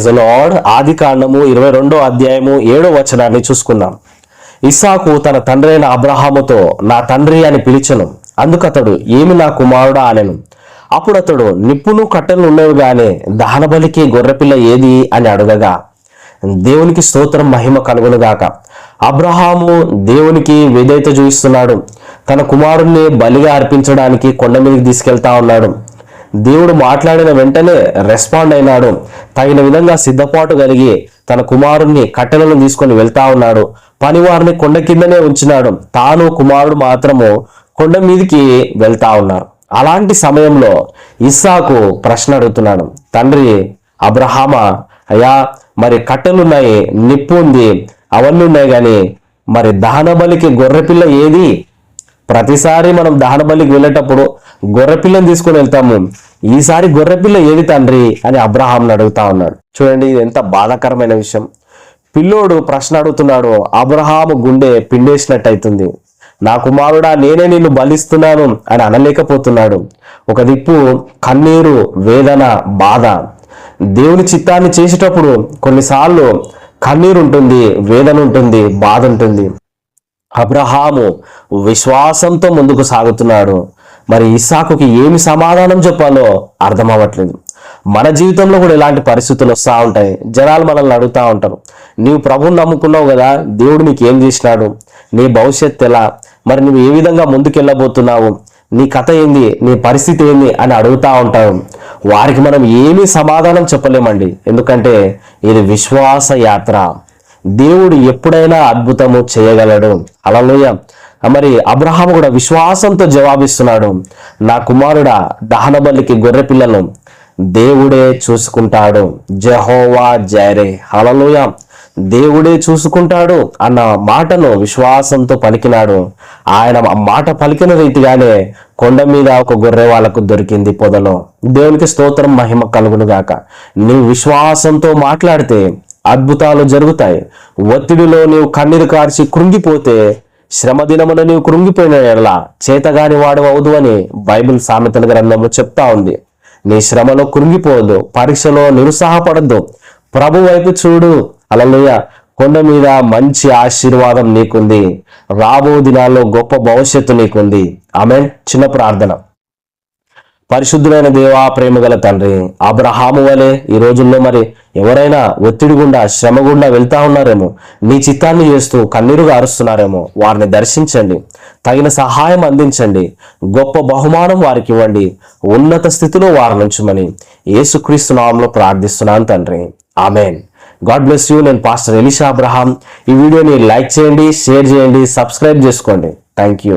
Lord ఆది కాండము ఇరవై రెండో అధ్యాయము ఏడో వచనాన్ని చూసుకుందాం. ఇస్సాకు తన తండ్రి అయిన అబ్రహాముతో నా తండ్రి అని పిలిచను. అందుకు అతడు ఏమి నా కుమారుడా అనెను. అప్పుడు అతడు నిప్పును కట్టెలు ఉండేవి గానే దహనబలికి గొర్రెపిల్ల ఏది? అని అడగగా దేవునికి స్తోత్రం మహిమ కలుగునుగాక అబ్రహాము దేవునికి విధేయత చూపిస్తున్నాడు. తన కుమారుణ్ణి బలిగా అర్పించడానికి కొండ మీదకి తీసుకెళ్తా ఉన్నాడు. దేవుడు మాట్లాడిన వెంటనే రెస్పాండ్ అయినాడు. తగిన విధంగా సిద్ధపాటు కలిగి తన కుమారుణ్ణి కట్టెలను తీసుకొని వెళ్తా ఉన్నాడు. పనివారిని కొండ కిందనే ఉంచినాడు. తాను కుమారుడు మాత్రము కొండ మీదికి వెళ్తా ఉన్నారు. అలాంటి సమయంలో ఇస్సాకు ప్రశ్న అడుగుతున్నాడు. తండ్రి అబ్రహామా? అయ్యా మరి కట్టెలున్నాయి నిప్పు ఉంది అవన్నీ ఉన్నాయి కానీ మరి దహన బలికి గొర్రెపిల్ల ఏది? ప్రతిసారి మనం దహన బలికి వెళ్ళేటప్పుడు గొర్రెపిల్లని తీసుకొని వెళ్తాము. ఈసారి గొర్రెపిల్ల ఏది తండ్రి అని అబ్రహాంను అడుగుతా ఉన్నాడు. చూడండి ఇది ఎంత బాధాకరమైన విషయం. పిల్లోడు ప్రశ్న అడుగుతున్నాడు అబ్రహాము గుండె పిండేసినట్టు అవుతుంది నా కుమారుడా నేనే నిన్ను బలిస్తున్నాను అని అనలేకపోతున్నాడు. ఒక దిక్కు కన్నీరు వేదన బాధ. దేవుని చిత్తాన్ని చేసేటప్పుడు కొన్నిసార్లు కన్నీరు ఉంటుంది వేదన ఉంటుంది బాధ ఉంటుంది. అబ్రహాము విశ్వాసంతో ముందుకు సాగుతున్నాడు. మరి ఇసాకుకి ఏమి సమాధానం చెప్పాలో అర్థం అవ్వట్లేదు మన జీవితంలో కూడా ఇలాంటి పరిస్థితులు వస్తూ ఉంటాయి. జనాలు మనల్ని అడుగుతూ ఉంటారు. నీవు ప్రభుని నమ్ముకున్నావు కదా దేవుడు నీకు ఏం చేసినాడు? నీ భవిష్యత్తు ఎలా? మరి నువ్వు ఏ విధంగా ముందుకెళ్ళబోతున్నావు? నీ కథ ఏంది? నీ పరిస్థితి ఏంది? అని అడుగుతూ ఉంటారు. వారికి మనం ఏమీ సమాధానం చెప్పలేమండి. ఎందుకంటే ఇది విశ్వాస యాత్ర. దేవుడు ఎప్పుడైనా అద్భుతము చేయగలడు. అలలోయ మరి అబ్రహాము కూడా విశ్వాసంతో జవాబిస్తున్నాడు. నా కుమారుడా దహనబల్లికి గొర్రె పిల్లను దేవుడే చూసుకుంటాడు. Jehovah Jireh. హలలోయ దేవుడే చూసుకుంటాడు అన్న మాటను విశ్వాసంతో పలికినాడు. ఆయన ఆ మాట పలికిన రీతిగానే కొండ మీద ఒక గొర్రె వాళ్ళకు దొరికింది పొదలో. దేవునికి స్తోత్రం మహిమ కలుగును గాక విశ్వాసంతో మాట్లాడితే అద్భుతాలు జరుగుతాయి. ఒత్తిడిలో నీవు కన్నీరు కార్చి కృంగిపోతే శ్రమదినమున నీవు కృంగిపోయిన ఎడల చేతగాని వాడు అవుదు అని బైబిల్ సామెతల గ్రంథంలో చెప్తా ఉంది. నీ శ్రమలో కృంగిపోవద్దు పరీక్షలో నిరుత్సాహపడద్దు. ప్రభు వైపు చూడు. అలలుయ కొండ మీద మంచి ఆశీర్వాదం నీకుంది. రాబో దినాల్లో గొప్ప భవిష్యత్తు నీకుంది. ఆమె చిన్న ప్రార్థన. పరిశుద్ధులైన దేవా ప్రేమ గల తండ్రి అబ్రహాము వలె ఈ రోజుల్లో మరి ఎవరైనా ఒత్తిడి గుండా శ్రమ గుండా వెళ్తా ఉన్నారేమో నీ చిత్తాన్ని చేస్తూ కన్నీరుగా అరుస్తున్నారేమో వారిని దర్శించండి తగిన సహాయం అందించండి గొప్ప బహుమానం వారికి ఇవ్వండి ఉన్నత స్థితిలో వారిని ఉంచమని యేసుక్రీస్తు నామంలో ప్రార్థిస్తున్నాను తండ్రి. ఆమెన్. God bless you. నేను పాస్టర్ ఎలిషా అబ్రహాం. ఈ వీడియోని లైక్ చేయండి షేర్ చేయండి సబ్స్క్రైబ్ చేసుకోండి. Thank you.